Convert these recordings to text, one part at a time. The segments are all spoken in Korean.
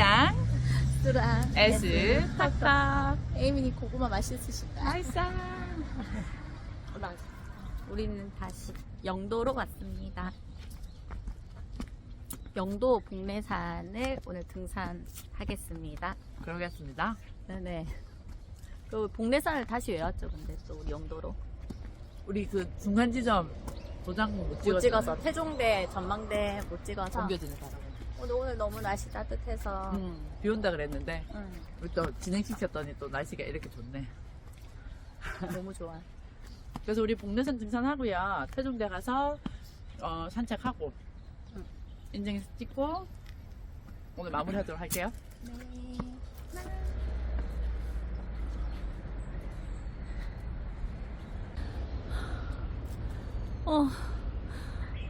B랑 쓰랑 S 탁탁 에이민이 고구마 맛있으신가? 맛있어 올라가자. 우리는 다시 영도로 왔습니다. 영도 북내산을 오늘 등산하겠습니다. 그러겠습니다 네네. 그 북내산을 다시 왜 왔죠? 근데 또 우리 영도로 우리 그 중간 지점 도장 못 못. 찍어서 태종대 전망대 못 찍어서 옮겨지는 바람에 오늘 오늘 너무 날씨 따뜻해서 음, 비 온다 그랬는데 응, 우리 또 진행시켰더니 또 날씨가 이렇게 좋네 너무 좋아. 그래서 우리 복내산 등산하고요 태종대 가서 어, 산책하고 응. 인증 찍고 오늘 마무리하도록 할게요 네. 어,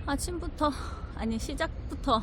아침부터, 아니, 시작부터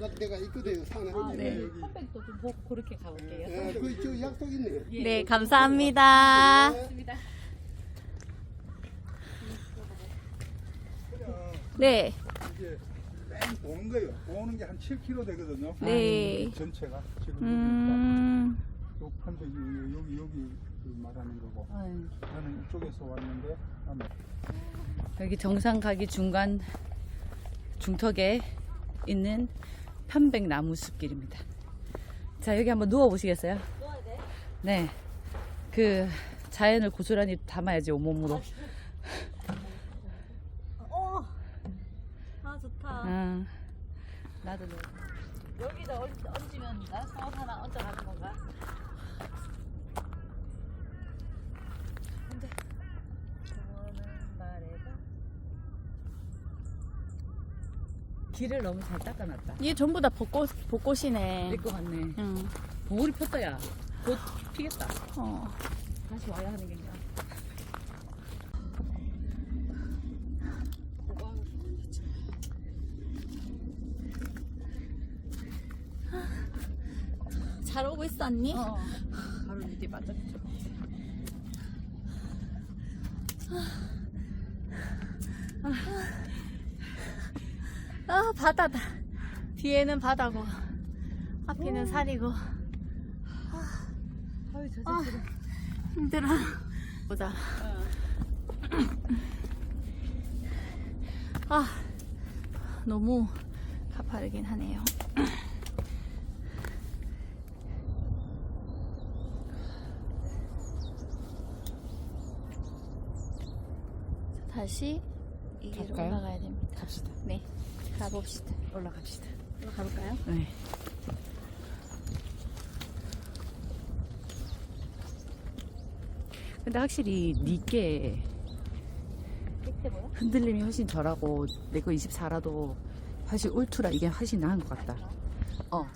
약 내가 있거든 산에 아, 네. 여기. 컴백도 좀 보고 그렇게 가볼게요 예, 그 저 약속 있네. 네, 감사합니다. 네, 이제 뺑 도는 거예요. 도는 게 한 7km 되거든요. 네. 전체가 지금 음, 요 판정이 여기 여기 그 말하는 거고. 저는 이쪽에서 왔는데 한 여기 정상 가기 중간 중턱에 있는 편백나무 숲길입니다. 자, 여기 한번 누워 보시겠어요? 네. 그 자연을 고스란히 담아야지 온몸으로. 어, 아 좋다. 아, 나도 누워. 여기다 얹- 얹으면 나 사업 하나 얹어가는 건가? 근데 저는 말해봐. 길을 너무 잘 닦아놨다. 이게 전부 다 벚꽃 벚꽃이네. 내거 같네. 응. 보울이 폈다, 야. 곧 피겠다. 어. 다시 와야 하는 게인가. 잘 오고 있어 언니? 어. 바로 밑에 반짝이죠. 아 바다다. 뒤에는 바다고 앞에는 산이고 아유, 저 아. 힘들어. 보자. 아 너무 가파르긴 하네요. 다시 이 길로 갈까요? 올라가야 됩니다. 갑시다. 네, 가봅시다. 올라갑시다. 올라가볼까요? 네. 근데 확실히 니께? 흔들림이 훨씬 덜하고 내 거 24라도 사실 울트라 이게 훨씬 나은 것 같다. 어.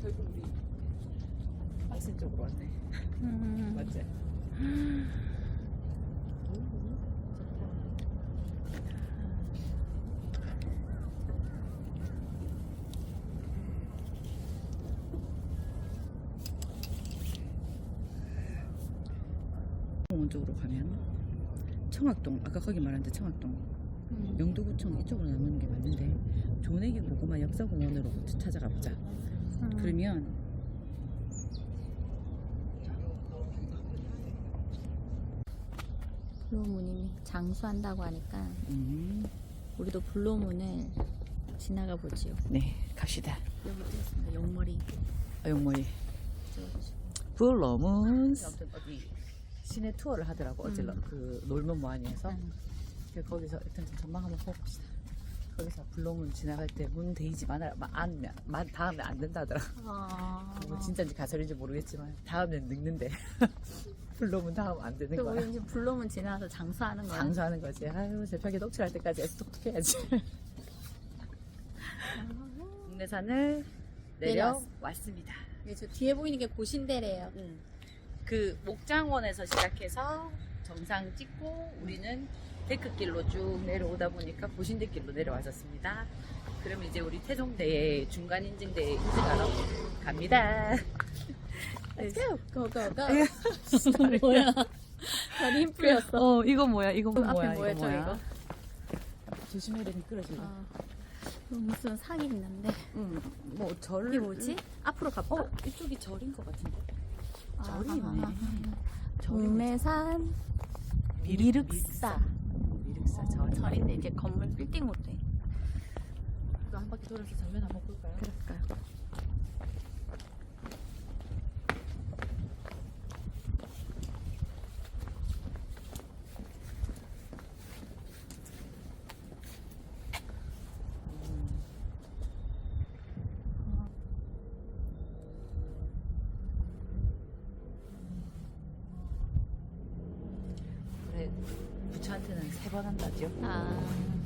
결국 우리 말씀 쪽으로 왔네. 음, 맞지? 공원 쪽으로 가면 청학동 아까 거기 말한데 청학동 음. 영도구청 이쪽으로 나오는 게 맞는데 조내기 고구마 역사공원으로 찾아가 보자. 음. 그러면 블루문이 장수한다고 하니까 음, 우리도 블루문을 지나가 보지요. 네 갑시다. 여기 또 있습니다. 용머리 아, 아무튼 어디 시내 투어를 하더라고 어제 음. 그 놀면 뭐하니에서 음. 그래서 거기서 일단 좀 전망 한번 보고 봅시다. 거기서 블러문 지나갈 때 문 대이지 마라 안, 만 다음에 안 된다 하더라. 아, 뭐 진짜인지 가설인지 모르겠지만 다음엔 늙는데 블러문 다음 안 되는 그 거야. 우리 이제 블루문 지나서 장수하는 거야. 장수하는 거지. 아유, 새벽에 녹칠할 때까지 애써 똑똑해야지. 국내산을 내려왔- 내려왔습니다. 이게 저 뒤에 보이는 게 고신대래요. 그 목장원에서 시작해서 정상 찍고 우리는 데크길로 쭉 내려오다 보니까 보신대길로 내려왔었습니다. 그럼 이제 우리 태종대에 중간 인증대에 인증하러 갑니다. Let's go. 고고고. 뭐야? 다리 힘 풀렸어. 어, 이거 뭐야? 이거 앞에 뭐야? 이거? 조심해야 되니 끌어지네. 아, 무슨 상이 있는데. 응, 뭐 절. 이게 뭐지? 앞으로 가봐. 어, 이쪽이 절인 것 같은데. 아, 절이 아, 있네. 절이 동매산 미륵- 미륵사. 미륵사 절. 절인데 이게 건물 빌딩으로 돼. 한 바퀴 돌아서 정면 한번 볼까요? 그럴까요? 그래, 부처한테는 세번 한다죠. 아.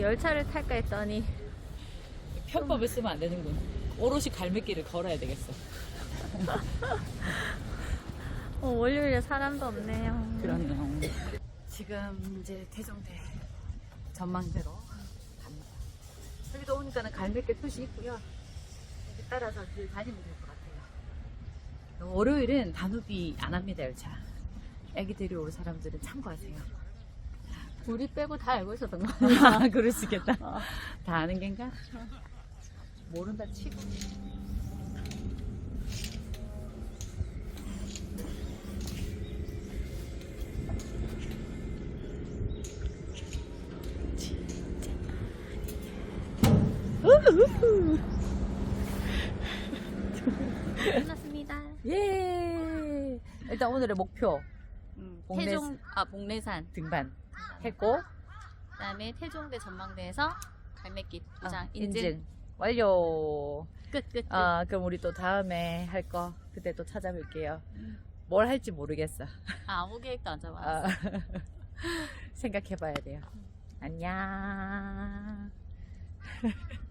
열차를 탈까 했더니 편법을 쓰면 안 되는군. 오롯이 갈매길을 걸어야 되겠어. 어, 월요일에 사람도 없네요. 그러네요. 지금 이제 태종대 전망대로 갑니다. 여기도 오니까는 갈매길 표시 있고요. 여기 따라서 길 다니면 될 것 같아요. 월요일은 단우비 안 합니다, 열차. 애기 데려올 사람들은 참고하세요. 우리 빼고 다 알고 있었던 거 아, 그럴 수 있겠다. 다 아는 겐가? 모른다 치고. 끝났습니다. 예! 일단 오늘의 목표 봉내- 태종 아 복례산 등반 했고 그다음에 태종대 전망대에서 갈매길 도장 아, 인증, 인증 완료. 끝 끝. 끝. 아 그럼 우리 또 다음에 할 거 그때 또 찾아뵐게요. 뭘 할지 모르겠어. 아, 아무 계획도 안 잡아. 아, 생각해봐야 돼요. 안녕.